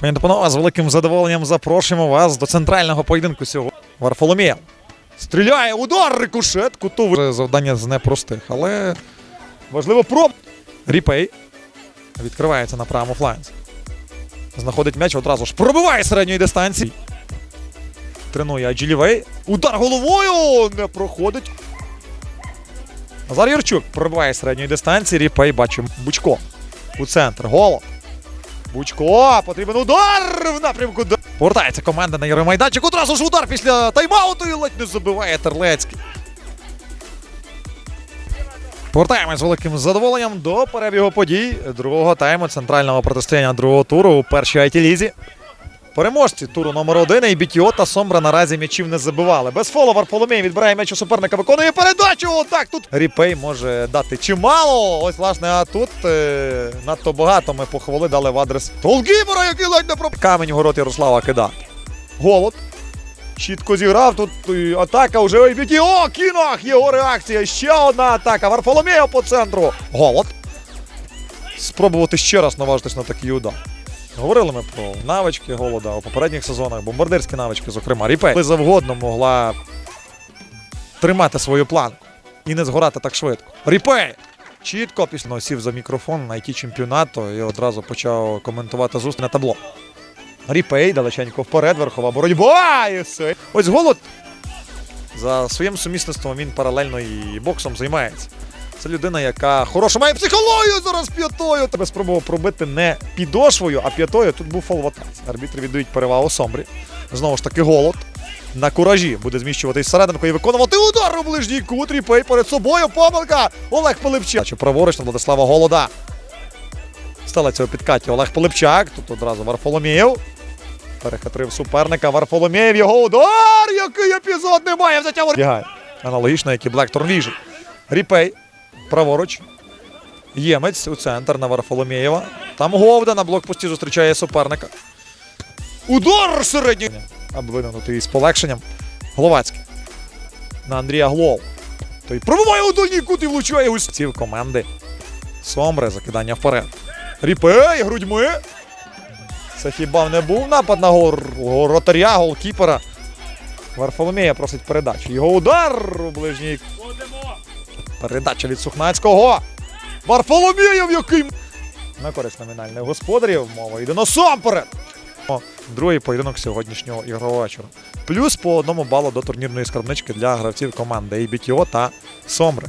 Пані панове, з великим задоволенням запрошуємо вас до центрального поєдинку сьогодні. Варфоломія. Стріляє, удар, рикошет, кутовий. Завдання з непростих, але важливо проб. Ріпей. Відкривається на правому фланзі. Знаходить м'яч одразу ж. Пробиває середньої дистанції. Тренує Аджилівей. Удар головою не проходить. Назар Юрчук пробиває середньої дистанції. Ріпей бачимо. Бучко. У центр. Голо. Бучко. Потрібен удар в напрямку. Повертається команда на Єромайданчик. Одразу ж удар після тайм-ауту і ледь не забиває Терлецький. Повертаємось з великим задоволенням до перебігу подій другого тайму центрального протистояння другого туру у першій IT-лізі. Переможці туру номер один і Бітіо та Сомбра наразі м'ячів не забивали. Без фолу Варфоломей відбирає м'яч у суперника, виконує передачу. Так, тут Ріпей може дати чимало. Ось, власне, а тут е, надто багато ми похвали дали в адрес Толгібора, який ледь не про камінь город Ярослава кида. Голод. Чітко зіграв тут е, атака вже ой, Бітіо, кінах, його реакція. Ще одна атака. Варфоломея по центру. Голод. Спробувати ще раз наважитись на такий удар. Говорили ми про навички голода у попередніх сезонах, бомбардирські навички, зокрема, Ріпей. Коли завгодно могла тримати свою планку і не згорати так швидко. Ріпей! Чітко після сів за мікрофон на IT чемпіонату і одразу почав коментувати зустріч на табло. Ріпей далеченько вперед, верхова боротьба! Ось голод. За своїм сумісництвом він паралельно і боксом займається. Це людина, яка хороша має психологію зараз п'ятою. Тебе спробував пробити не підошвою, а п'ятою. Тут був фол в. Арбітри віддають перевагу Сомбрі. Знову ж таки, голод. На куражі буде зміщуватись серединку і виконувати удар у ближній кут. Ріпей перед собою. Помилка. Олег Пилипчак. Праворуч на Владислава Голода. Стелиться у підкаті Олег Пилипчак. Тут одразу Варфоломієв. Перехитрив суперника. Варфоломєєв. Його удар! Який епізод немає взяття. Аналогічно, як і Blackthorn Vision. Ріпей. Праворуч. Ємець у центр на Варфоломєєва. Там Говда на блокпості зустрічає суперника. Удар середній. Аби із полегшенням. Головацький. На Андрія Глов. Той пробиває у дальній кут і влучає густів команди. Сомбре, закидання вперед. Ріпей, грудьми. Це хіба не був напад на гор... ротаря, голкіпера. Варфоломєя просить передачу. Його удар у ближній Передача від Сухнацького. Варфоломієв який м- на користь номінальних господарів. Мова йде насамперед. Другий поєдинок сьогоднішнього ігрового вечора. Плюс по одному балу до турнірної скарбнички для гравців команди ABTO та Сомбри.